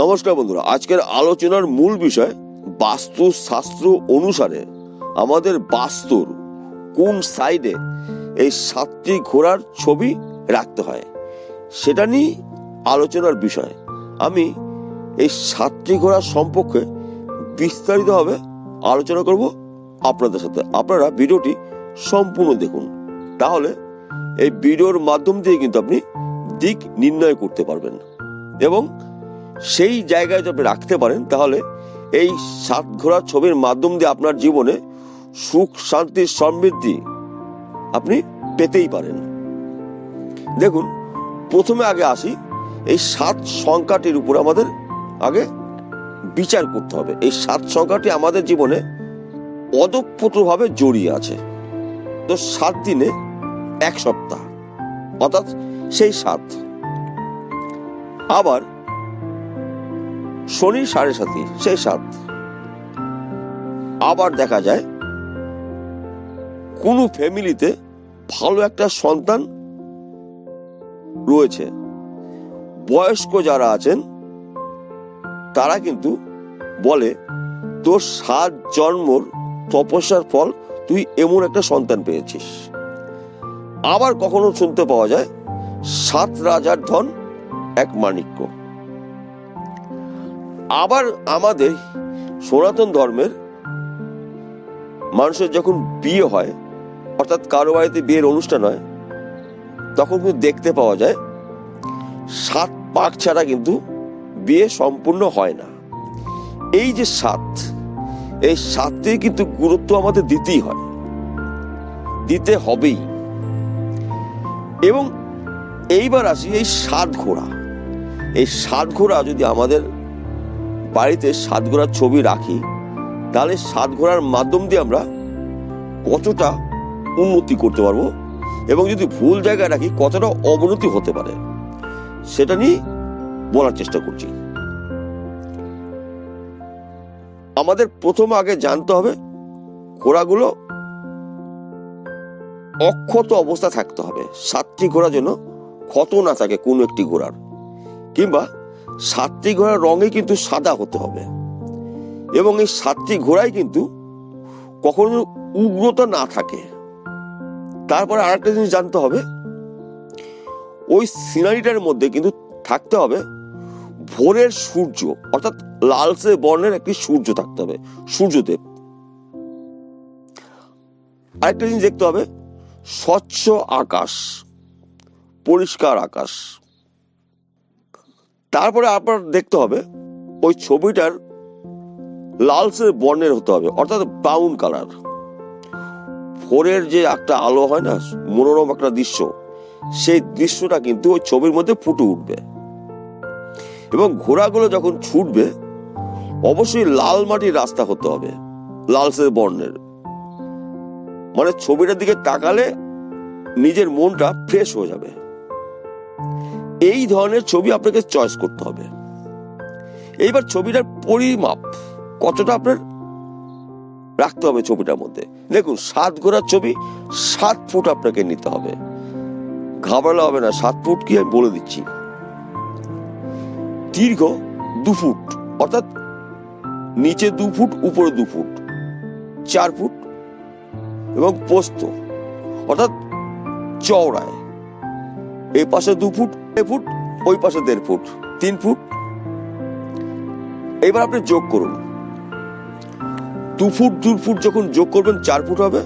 নমস্কার বন্ধুরা, আজকের আলোচনার মূল বিষয় বাস্তু শাস্ত্র অনুসারে আমাদের বাস্তুর কোন সাইডে এই সাতটি ঘোড়ার ছবি রাখতে হয়, সেটা নিয়ে আলোচনার বিষয়। আমি এই সাতটি ঘোড়া সম্পর্কে বিস্তারিতভাবে আলোচনা করব আপনাদের সাথে। আপনারা ভিডিওটি সম্পূর্ণ দেখুন, তাহলে এই ভিডিওর মাধ্যম দিয়ে কিন্তু আপনি দিক নির্ণয় করতে পারবেন। এবং সেই জায়গায় যদি আপনি রাখতে পারেন, তাহলে এই সাত ঘোড়া ছবির মাধ্যম দিয়ে আপনার জীবনে সুখ, শান্তি, সমৃদ্ধি আপনি পেতেই পারেন। দেখুন, প্রথমে আগে আসি, এই সাত সংখ্যাটির উপর আমাদের আগে বিচার করতে হবে। এই সাত সংখ্যাটি আমাদের জীবনে অদপ্রতভাবে জড়িয়ে আছে। তো সাত দিনে এক সপ্তাহ, অর্থাৎ সেই সাত। আবার শনি সাড়ে সাতি সেই সাত। আবার দেখা যায়, কোনো ফ্যামিলিতে ভালো একটা সন্তান রয়েছে। বয়স্ক যারা আছেন, তারা কিন্তু বলে, তোর সাত জন্মর তপস্যার ফল, তুই এমন একটা সন্তান পেয়েছিস। আবার কখনো শুনতে পাওয়া যায়, সাত রাজার ধন এক মাণিক্য। আবার আমাদের সনাতন ধর্মের মানুষের যখন বিয়ে হয়, অর্থাৎ কারও বাড়িতে বিয়ের অনুষ্ঠান হয়, তখন কিন্তু দেখতে পাওয়া যায়, সাত পাক ছাড়া কিন্তু বিয়ে সম্পূর্ণ হয় না। এই যে সাত, এই সাতটি কিন্তু গুরুত্ব আমাদের দিতেই হয়, দিতে হবেই। এবং এইবার আসি এই সাত ঘোড়া। এই সাত ঘোড়া যদি আমাদের বাড়িতে সাত ঘোড়ার ছবি রাখি, তাহলে সাত ঘোড়ার মাধ্যম দিয়ে আমরা কতটা উন্নতি করতে পারব এবং যদি ভুল জায়গায় রাখি, কতটা অবনতি হতে পারে, সেটা নিয়ে বলার চেষ্টা করছি। আমাদের প্রথম আগে জানতে হবে, ঘোড়াগুলো অক্ষত অবস্থা থাকতে হবে। সাতটি ঘোড়া যেন ক্ষত না থাকে কোনো একটি ঘোড়ার, কিংবা সাতটি ঘোড়ার রঙে কিন্তু সাদা হতে হবে। এবং এই সাতটি ঘোড়ায় কিন্তু কখনো উগ্রতা না থাকে। তারপরে আরেকটা জিনিস জানতে হবে, ওই সিনারিটার মধ্যে কিন্তু থাকতে হবে ভোরের সূর্য, অর্থাৎ লালসে বর্ণের একটি সূর্য থাকতে হবে, সূর্যদেব। আরেকটা জিনিস দেখতে হবে, স্বচ্ছ আকাশ, পরিষ্কার আকাশ। তারপরে আপনার দেখতে হবে, ওই ছবিটার লালসে বর্ণের হতে হবে, অর্থাৎ ব্রাউন কালার ভোরের যে একটা আলো হয় না, মনোরম একটা দৃশ্য, সেই দৃশ্যটা কিন্তু ওই ছবির মধ্যে ফুটে উঠবে। এবং ঘোড়াগুলো যখন ছুটবে, অবশ্যই লাল মাটির রাস্তা হতে হবে লালসে বর্ণের। মানে ছবিটার দিকে তাকালে নিজের মনটা ফ্রেশ হয়ে যাবে। এই ধরনের ছবি আপনাকে চয়েস করতে হবে। এইবার ছবিটার পরিমাপ, কতটা আপনার রাখতে হবে ছবিটার মধ্যে। দেখুন, সাত ঘোড়ার ছবি, সাত ফুট আপনাকে নিতে হবে। ঘাবড়ালে হবে না, সাত ফুট কি আমি বলে দিচ্ছি। দীর্ঘ দু ফুট, অর্থাৎ নিচে দু ফুট, উপরে দু ফুট, চার ফুট এবং পোস্ত, অর্থাৎ চওড়ায়। এই পাশে দু ফুট এ ফুট, ওই পাশে দেড় ফুট, তিন ফুট। এবার আপনি যোগ করুন। দু ফুট দু ফুট যখন যোগ করবেন, চার ফুট হবে।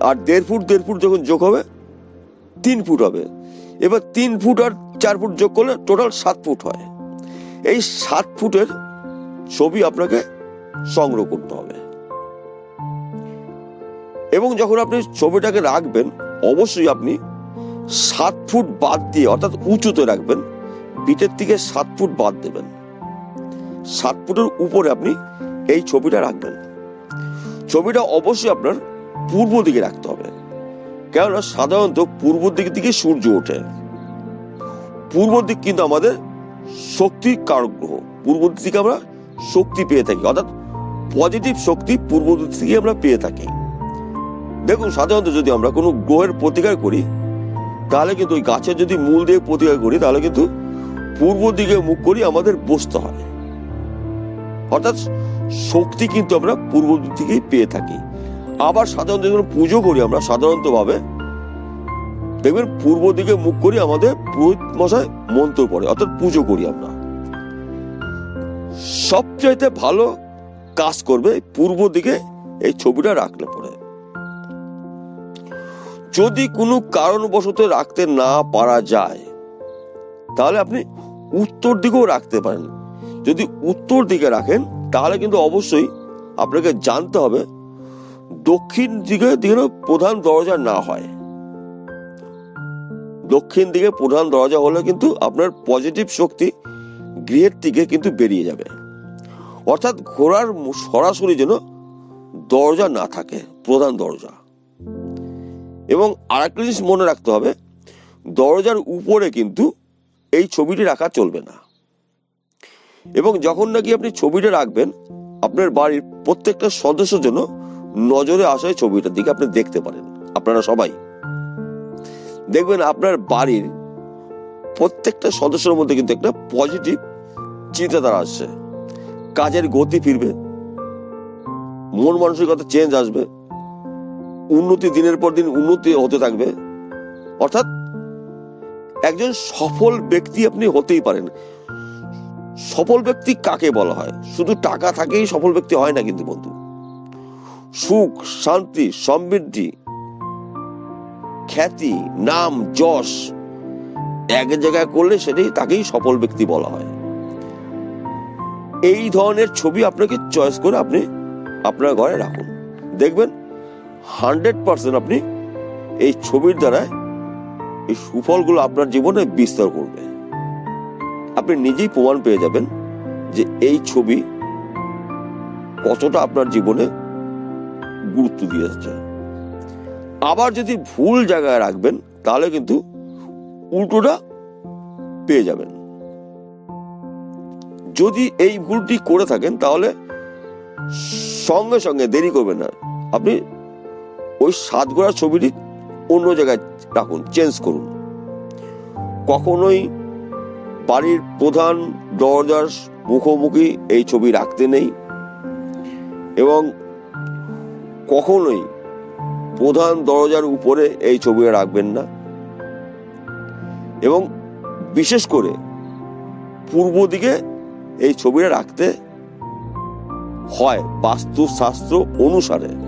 আর দেড় ফুট দেড় ফুট যখন যোগ হবে, তিন ফুট হবে। এবার তিন ফুট আর চার ফুট যোগ করলে টোটাল সাত ফুট হয়। এই সাত ফুটের ছবি আপনাকে সংগ্রহ করতে হবে। এবং যখন আপনি ছবিটাকে রাখবেন, অবশ্যই আপনি সাত ফুট বাদ দিয়ে, অর্থাৎ উঁচুতে রাখবেন, পিঠের থেকে সাত ফুট বাদ দেবেন। সাত ফুটের উপরে আপনি এই ছবিটা রাখবেন। ছবিটা অবশ্যই আপনার পূর্ব দিকে রাখতে হবে। কেননা সাধারণত পূর্ব দিক থেকে সূর্য ওঠে। পূর্ব দিক কিন্তু আমাদের শক্তির কারক গ্রহ। পূর্ব দিক থেকে আমরা শক্তি পেয়ে থাকি, অর্থাৎ পজিটিভ শক্তি পূর্ব দিক থেকে আমরা পেয়ে থাকি। দেখুন, সাধারণত যদি আমরা কোনো গ্রহের প্রতিকার করি তাহলে কিন্তু ওই গাছের যদি মূল দিয়ে প্রতিকার করি, তাহলে কিন্তু পূর্ব দিকে মুখ করি আমাদের বসতে হয়। অর্থাৎ শক্তি কিন্তু আমরা পূর্ব দিক থেকেই পেয়ে থাকি। আবার সাধারণত যখন পুজো করি আমরা সাধারণত ভাবে দেখবেন পূর্ব দিকে মুখ করি আমাদের পুরোহিত মশাই মন্ত্র পড়ে, অর্থাৎ পুজো করি আমরা। সবচাইতে ভালো কাজ করবে পূর্ব দিকে এই ছবিটা রাখলে পরে। যদি কোনো কারণবশত রাখতে না পারা যায়, তাহলে আপনি উত্তর দিকেও রাখতে পারেন। যদি উত্তর দিকে রাখেন, তাহলে কিন্তু অবশ্যই আপনাকে জানতে হবে, দক্ষিণ দিকে যেন প্রধান দরজা না হয়। দক্ষিণ দিকে প্রধান দরজা হলে কিন্তু আপনার পজিটিভ শক্তি গৃহের দিকে কিন্তু বেরিয়ে যাবে। অর্থাৎ ঘোড়ার সরাসরি যেন দরজা না থাকে, প্রধান দরজা। এবং আরেকটা জিনিস মনে রাখতে হবে, দরজার উপরে কিন্তু এই ছবিটি রাখা চলবে না। এবং যখন নাকি আপনি ছবিটা রাখবেন, আপনার বাড়ির প্রত্যেকটা সদস্য যেন নজরে আসে ছবিটার দিকে আপনি দেখতে পারেন, আপনারা সবাই। দেখবেন আপনার বাড়ির প্রত্যেকটা সদস্যের মধ্যে কিন্তু একটা পজিটিভ চিন্তাধারা আসছে। কাজের গতি ফিরবে, মন মানসিকতা চেঞ্জ আসবে উন্নতি দিনের পর দিন উন্নতি হতে থাকবে। অর্থাৎ একজন সফল ব্যক্তি আপনি হতেই পারেন। সফল ব্যক্তি কাকে বলা হয়? শুধু টাকা থাকেই সফল ব্যক্তি হয় না কিন্তু বন্ধু। সুখ, শান্তি, সমৃদ্ধি, খ্যাতি, নাম, যশ এক জায়গায় করলে সেটাই তাকেই সফল ব্যক্তি বলা হয়। এই ধরনের ছবি আপনাকে চয়েস করে আপনি আপনার ঘরে রাখুন। দেখবেন হান্ড্রেড পার্সেন্ট আপনি এই ছবির দ্বারা এই সুফলগুলো আপনার জীবনে বিস্তার করবে। আপনি নিজেই প্রমাণ পেয়ে যাবেন যে এই ছবি কতটা আপনার জীবনে গুরুত্ব দিয়ে যাচ্ছে। আবার যদি ভুল জায়গায় রাখবেন, তাহলে কিন্তু উল্টোটা পেয়ে যাবেন। যদি এই ভুলটি করে থাকেন, তাহলে সঙ্গে সঙ্গে দেরি করবেন না। আপনি ওই সাত গোড়ার ছবিটি অন্য জায়গায় রাখুন চেঞ্জ করুন। কখনোই বাড়ির প্রধান দরজার মুখোমুখি এই ছবি রাখতে নেই এবং কখনোই প্রধান দরজার উপরে এই ছবিটা রাখবেন না। এবং বিশেষ করে পূর্ব দিকে এই ছবিটা রাখতে হয় বাস্তুশাস্ত্র অনুসারে।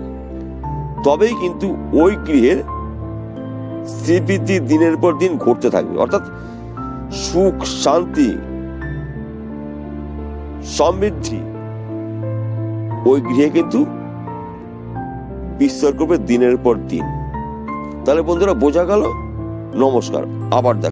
তবেই কিন্তু ওই গৃহের স্মৃতি দিনের পর দিন ঘটতে থাকবে। অর্থাৎ সুখ, শান্তি, সমৃদ্ধি ওই গৃহে কিন্তু বিস্তার করবে দিনের পর দিন। তাহলে বন্ধুরা বোঝা গেল? নমস্কার, আবার দেখা